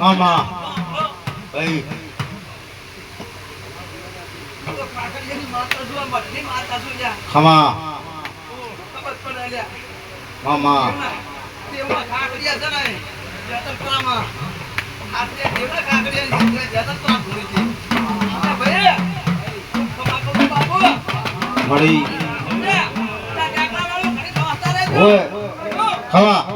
ஆமா ஐ ஆமா ஆமா મળી ખવા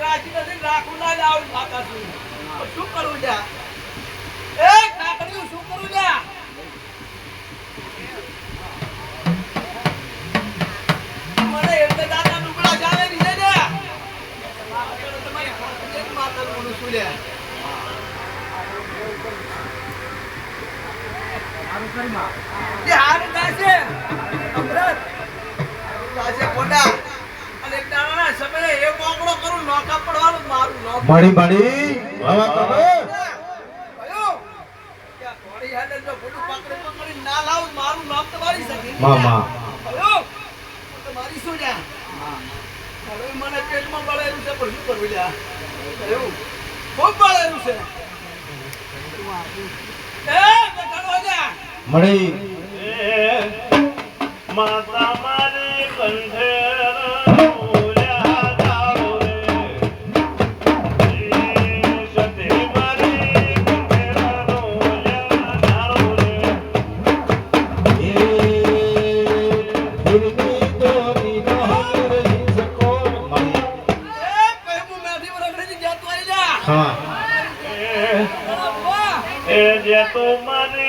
રાખી નથી રાખવું ના લાવું કાકા શું શું કરવું છે એ કાકડી શું કરવું છે મને એટલે દાદા ડુકડા ચાલે દીધે ને માતા નું શું લે હારું કરી માં હારું થાય છે અમૃત થાય છે ખોટા ભણી ભણી. શું કરવું ખૂબ બળેલું છે. મળી. માતા મારે કંઠે હા એ જે તો મને